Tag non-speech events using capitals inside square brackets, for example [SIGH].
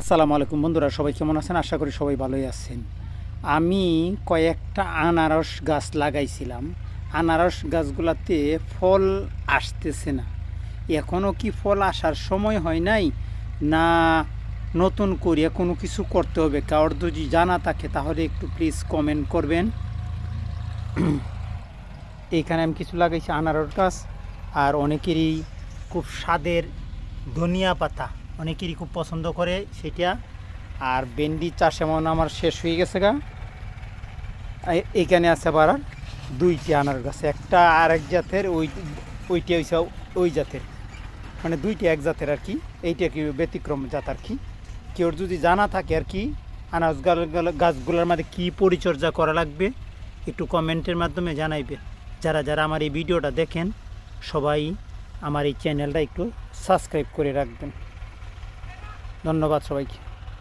আসসালামু আলাইকুম বন্ধুরা, সবাই কেমন আছেন? আশা করি সবাই ভালোই আছেন। আমি কয়েকটা আনারস গাছ লাগাইছিলাম। আনারস গাছগুলাতে ফল আসতেছে না। এখনও কি ফল আসার সময় হয় নাই? না, নতুন করিয়া কোনো কিছু করতে হবে। কারোর যদি জানা থাকে, তাহলে একটু প্লিজ কমেন্ট করবেন। [CLEARS THROAT] এইখানে আমি কিছু লাগাইছি আনারস গাছ, আর অনেকেরই খুব স্বাদের ধনিয়া পাতা। অনেকেরই খুব পছন্দ করে সেটা। আর ভেন্ডি চাষ এমন আমার শেষ হয়ে গেছে গা। এ- এইখানে আছে আবার দুইটি আনার গাছ, একটা আর এক জাতের, ওই, ওইটি হয়েছে ওই জাতের। মানে দুইটি এক জাতের আর কি, এইটা কি ব্যতিক্রম জাত আর কি। কেউ যদি জানা থাকে আর কি গাছ- গাছগুলোর মধ্যে কী পরিচর্যা করা লাগবে, একটু কমেন্টের মাধ্যমে জানাইবে। যারা যারা আমার এই ভিডিওটা দেখেন, সবাই আমার এই চ্যানেলটা একটু সাবস্ক্রাইব করে রাখবেন। ধন্যবাদ সবাইকে।